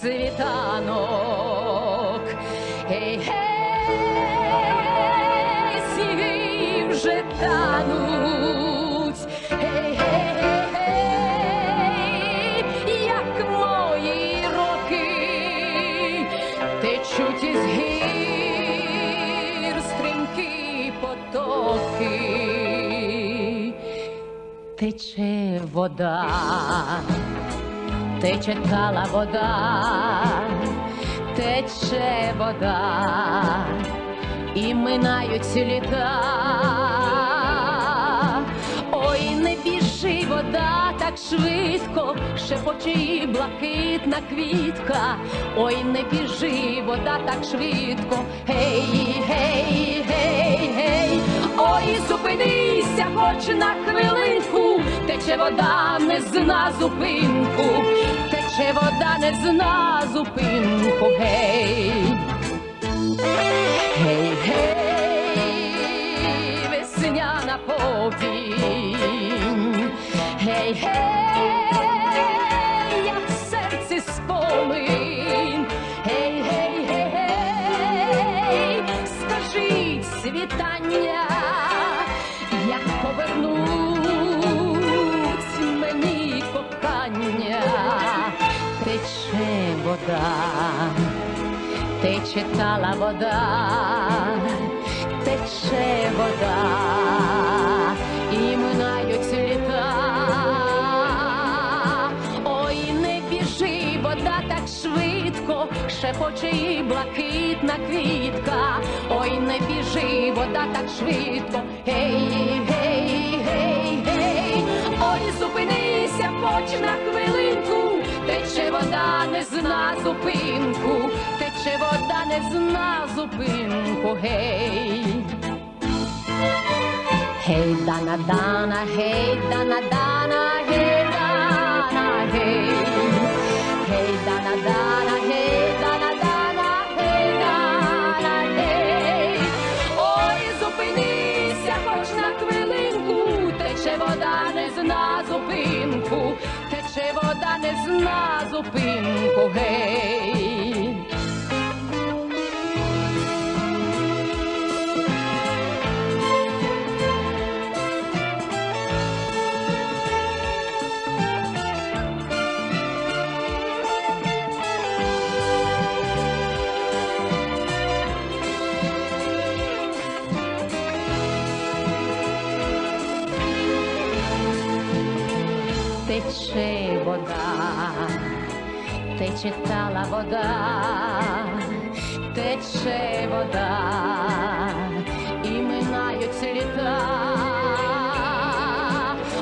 світанок. Гей, гей, сніги вже тануть. Гей, гей, гей, як мої роки течуть із гір стрімкі потоки. Тече вода, тече тала вода, тече вода, і минають літа. Ой, не біжи вода так швидко, шепоче блакитна квітка. Ой, не біжи вода так швидко. Гей, гей, гей, гей, ой, зупинися, хоч на хвилинку, тече вода не зна зупинку, тече вода не зна зупинку, гей. Гей, гей, весняна повінь. Гей, гей, тече тала вода, тече вода, і минають літа. Ой, не біжи, вода так швидко, шепоче і блакитна квітка. Ой, не біжи, вода так швидко. Гей, гей, гей, гей, ой, зупинися, хоч на хвилинку, тече вода не зна зупинку, тече вода не зна зупинку, гей. Гей, дана, дана, гей, дана, дана, гей, дана, гей. Гей, дана, дана, гей, дана, дана, гей, дана, гей. Ой, зупинися, хоч на хвилинку, тече вода не зна зупинку, тече вода не зна тече вода, тече тала вода, тече вода, і минають літа.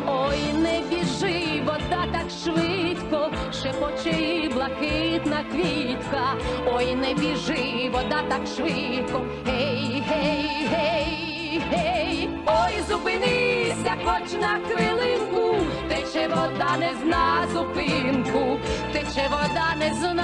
Ой, не біжи, вода так швидко, шепоче блакитна квітка. Ой, не біжи, вода так швидко. Гей, гей, гей, гей, ой, зупинися, хоч на хвилинку, voda ne zna zupinku, teče voda ne zna